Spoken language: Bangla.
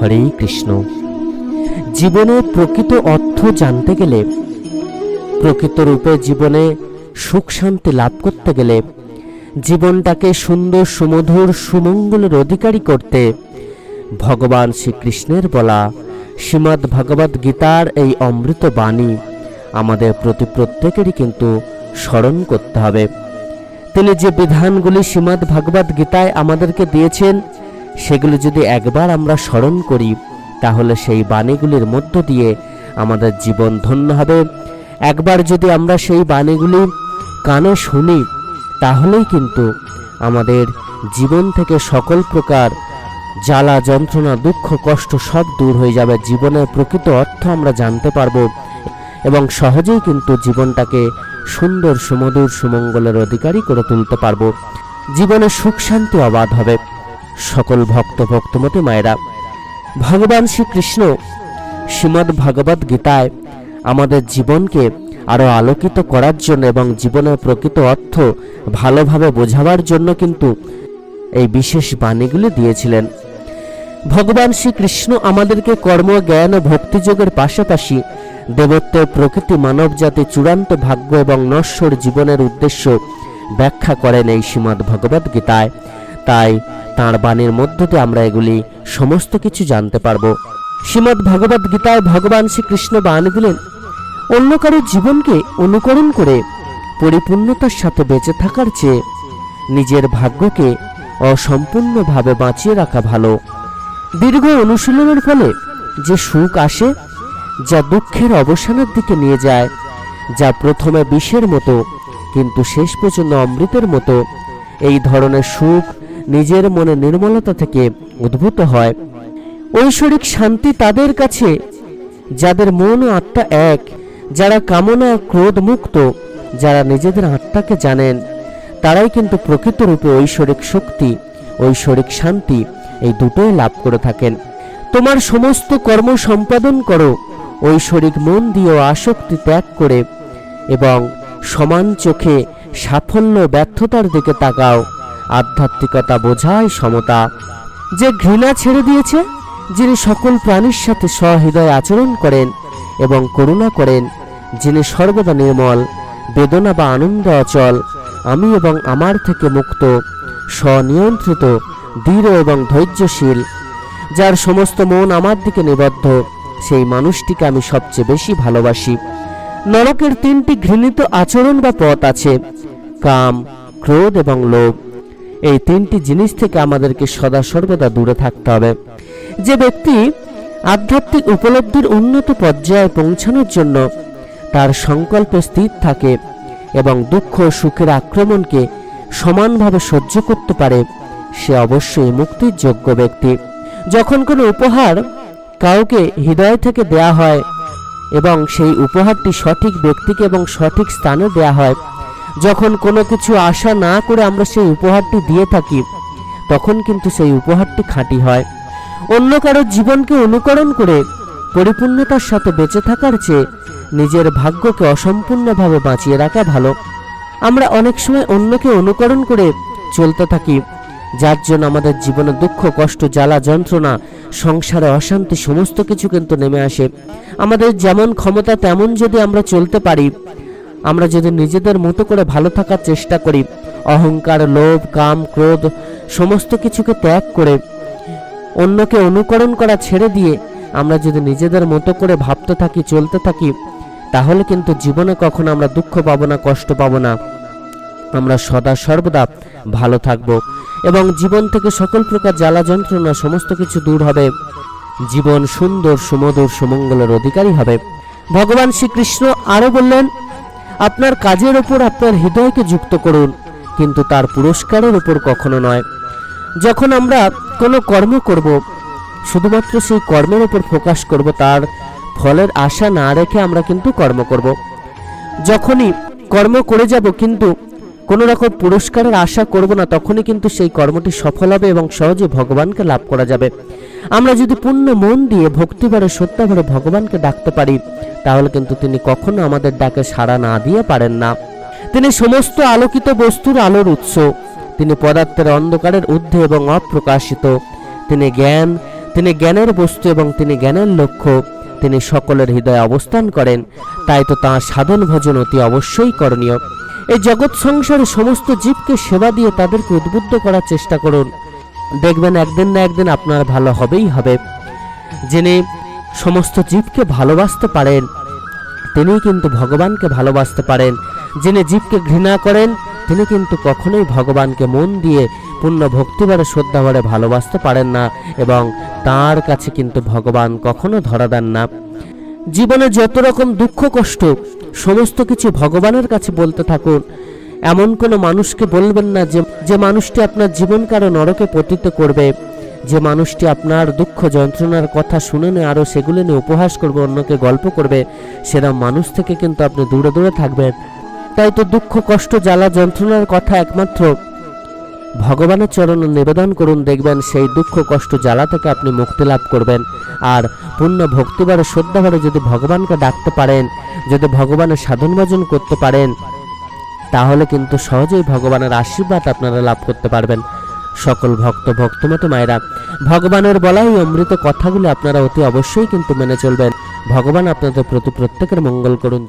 হরে কৃষ্ণ। জীবনের প্রকৃত অর্থ জানতে গেলে, প্রকৃত রূপে জীবনে সুখ শান্তি লাভ করতে গেলে, জীবনটাকে সুন্দর, সুমধুর, সুমঙ্গলের অধিকারী করতে ভগবান শ্রীকৃষ্ণের বলা শ্রীমদ্ ভগবদ গীতার এই অমৃত বাণী আমাদের প্রতি প্রত্যেকেরই কিন্তু স্মরণ করতে হবে। তিনি যে বিধানগুলি শ্রীমদ্ ভগবদ গীতায় আমাদেরকে দিয়েছেন সেগুলি যদি একবার আমরা স্মরণ করি, তাহলে সেই বাণীগুলির মধ্য দিয়ে আমাদের জীবন ধন্য হবে। একবার যদি আমরা সেই বাণীগুলি কানে শুনি, তাহলেই কিন্তু আমাদের জীবন থেকে সকল প্রকার জ্বালা, যন্ত্রণা, দুঃখ, কষ্ট সব দূর হয়ে যাবে। জীবনের প্রকৃত অর্থ আমরা জানতে পারব এবং সহজেই কিন্তু জীবনটাকে সুন্দর, সুমধুর, সুমঙ্গলের অধিকারী করে তুলতে পারব। জীবনে সুখ, শান্তি, অবাধ হবে। সকল ভক্ত ভক্তমতী মায়েরা, ভগবান শ্রীকৃষ্ণ শ্রীমদ্ ভগবদ গীতায় আমাদের জীবনকে আরও আলোকিত করার জন্য এবং জীবনের প্রকৃত অর্থ ভালোভাবে বোঝাবার জন্য কিন্তু এই বিশেষ বাণীগুলি দিয়েছিলেন। ভগবান শ্রীকৃষ্ণ আমাদেরকে কর্ম, জ্ঞান ও ভক্তিযোগের পাশাপাশি দেবত্বের প্রকৃতি মানবজাতি চূড়ান্ত ভাগ্য এবং নশ্বর জীবনের উদ্দেশ্য ব্যাখ্যা করেন এই শ্রীমদ্ ভগবদ গীতায়। তাই তাঁর বাণীর মধ্য দিয়ে আমরা এগুলি সমস্ত কিছু জানতে পারব। শ্রীমদ্ ভগবদ গীতায় ভগবান শ্রীকৃষ্ণ বাণী দিলেন, অন্য কারোর জীবনকে অনুকরণ করে পরিপূর্ণতার সাথে বেঁচে থাকার চেয়ে নিজের ভাগ্যকে অসম্পূর্ণভাবে বাঁচিয়ে রাখা ভালো। দীর্ঘ অনুশীলনের ফলে যে সুখ আসে, যা দুঃখের অবসানের দিকে নিয়ে যায়, যা প্রথমে বিষের মতো, কিন্তু শেষ পর্যন্ত অমৃতের মতো, এই ধরনের সুখ নিজের মনে নির্মলতা থেকে উদ্ভূত হয়। ঐশ্বরিক শান্তি তাদের কাছে, যাদের মন ও আত্মা এক, যারা কামনা ক্রোধ মুক্ত, যারা নিজেদের আত্মাকে জানেন, তারাই কিন্তু প্রকৃত রূপে ঐশ্বরিক শক্তি, ঐশ্বরিক শান্তি এই দুটোই লাভ করে থাকেন। তোমার সমস্ত কর্ম সম্পাদন করো, ঐশ্বরিক মন দিয়ে আসক্তি ত্যাগ করে এবং সমান চোখে সাফল্য ব্যর্থতার দিকে তাকাও। আধ্যাত্মিকতা বোঝায় সমতা। যে ঘৃণা ছেড়ে দিয়েছে, যিনি সকল প্রাণীর সাথে সহৃদয় আচরণ করেন এবং করুণা করেন, যিনি সর্বদা নির্মল, বেদনা বা আনন্দ অচল, আমি এবং আমার থেকে মুক্ত, স্বনিয়ন্ত্রিত, দৃঢ় এবং ধৈর্যশীল, যার সমস্ত মন আমার দিকে নিবদ্ধ, সেই মানুষটিকে আমি সবচেয়ে বেশি ভালোবাসি। নরকের তিনটি ঘৃণিত আচরণ বা পথ আছে, কাম, ক্রোধ এবং লোভ। এই তিনটি জিনিস থেকে আমাদেরকে সদা সর্বদা দূরে থাকতে হবে। যে ব্যক্তি আধ্যাত্মিক উপলব্ধির উন্নত পর্যায়ে পৌঁছানোর জন্য তার সংকল্পে স্থির থাকে এবং দুঃখ সুখের আক্রমণকে সমানভাবে সহ্য করতে পারে, সে অবশ্যই মুক্তির যোগ্য ব্যক্তি। যখন কোনো উপহার কাউকে হৃদয় থেকে দেয়া হয় এবং সেই উপহারটি সঠিক ব্যক্তিকে এবং সঠিক স্থানে দেয়া হয় যখন কোনো কিছু আশা না করে আমরা সেই উপহারটি দিয়ে থাকি, তখন কিন্তু সেই উপহারটি খাঁটি হয়। অন্য কারও জীবনকে অনুকরণ করে পরিপূর্ণতার সাথে বেঁচে থাকার চেয়ে নিজের ভাগ্যকে অসম্পূর্ণভাবে বাঁচিয়ে রাখা ভালো। আমরা অনেক সময় অন্যকে অনুকরণ করে চলতে থাকি, যার জন্য আমাদের জীবনে দুঃখ, কষ্ট, জ্বালা, যন্ত্রণা, সংসারে অশান্তি সমস্ত কিছু কিন্তু নেমে আসে। আমাদের যেমন ক্ষমতা, তেমন যদি আমরা চলতে পারি আমরা যদি নিজেদের মতো করে ভালো থাকার চেষ্টা করি, অহংকার, লোভ, কাম, ক্রোধ, সমস্ত কিছুকে ত্যাগ করে, অন্যকে অনুকরণ করা ছেড়ে দিয়ে আমরা যদি নিজেদের মতো করে ভাবতে থাকি, চলতে থাকি, তাহলে কিন্তু জীবনে কখনো আমরা দুঃখ পাবো না, কষ্ট পাবো না। আমরা সদা সর্বদা ভালো থাকব এবং জীবন থেকে সকল প্রকার জ্বালা যন্ত্রণা সমস্ত কিছু দূর হবে। জীবন সুন্দর, সুমধুর, সুমঙ্গলের অধিকারী হবে। ভগবান শ্রীকৃষ্ণ আরও বললেন আপনার কাজের ওপর আপনার হৃদয়কে যুক্ত করুন, কিন্তু তার পুরস্কারের উপর কখনো নয়। যখন আমরা কোনো কর্ম করব, শুধুমাত্র সেই কর্মের উপর ফোকাস করব, তার ফলের আশা না রেখে আমরা কিন্তু কর্ম করব। যখনই কর্ম করে যাব, কিন্তু কোনো রকম পুরস্কারের আশা করব না, তখনই কিন্তু সেই কর্মটি সফল হবে এবং সহজে ভগবানকে লাভ করা যাবে। আমরা যদি পূর্ণ মন দিয়ে ভক্তিভরে সত্যাভরে ভগবানকে ডাকতে পারি, তাহলে কিন্তু তিনি কখনো আমাদের ডাকে সাড়া না দিয়ে পারেন না। তিনি সমস্ত আলোকিত বস্তুর আলোর উৎস। তিনি পদার্থের অন্ধকারের ঊর্ধ্বে এবং অপ্রকাশিত। তিনি জ্ঞান, তিনি জ্ঞানের বস্তু এবং তিনি জ্ঞানের লক্ষ্য। তিনি সকলের হৃদয়ে অবস্থান করেন। তাই তো তাঁর সাধন ভজন অতি অবশ্যই করণীয়। এই জগৎ সংসারে সমস্ত জীবকে সেবা দিয়ে তাদেরকে উদ্বুদ্ধ করার চেষ্টা করুন। দেখবেন একদিন না একদিন আপনার ভালো হবেই হবে। যিনি সমস্ত জীবকে ভালোবাসতে পারেন তিনি কিন্তু ভগবানকে ভালোবাসতে পারেন। যিনি জীবকে ঘৃণা করেন, তিনি কিন্তু কখনোই ভগবানকে মন দিয়ে পূর্ণ ভক্তিবারে শ্রদ্ধাভরে ভালোবাসতে পারেন না এবং তার কাছে কিন্তু ভগবান কখনো ধরা দেন না। জীবনে যত রকম দুঃখ, কষ্ট, সমস্ত কিছু ভগবানের কাছে বলতে থাকুন। এমন কোনো মানুষকে বলবেন না যে যে মানুষটি আপনার জীবন কারও নরকে পতিত করবে। যে মানুষটি আপনার দুঃখ যন্ত্রণার কথা শুনে নিয়ে আরও সেগুলো নিয়ে উপহাস করবে, অন্যকে গল্প করবে সেরকম মানুষ থেকে কিন্তু আপনি দূরে দূরে থাকবেন। তাই তো দুঃখ, কষ্ট, জ্বালা, যন্ত্রণার কথা একমাত্র ভগবানের চরণে নিবেদন করুন, দেখবেন সেই দুঃখ কষ্ট জ্বালা থেকে আপনি মুক্তি লাভ করবেন। আর পূর্ণ ভক্তিবারে শ্রদ্ধাভারে যদি ভগবানকে ডাকতে পারেন, যদি ভগবানের সাধন ভজন করতে পারেন, তাহলে কিন্তু সহজেই ভগবানের আশীর্বাদ আপনারা লাভ করতে পারবেন। সকল ভক্ত, ভক্তমতো মায়েরা, ভগবানের বলা এই অমৃত কথাগুলি আপনারা অতি অবশ্যই কিন্তু মেনে চলবেন। ভগবান আপনাদের প্রতি প্রত্যেকের মঙ্গল করুন।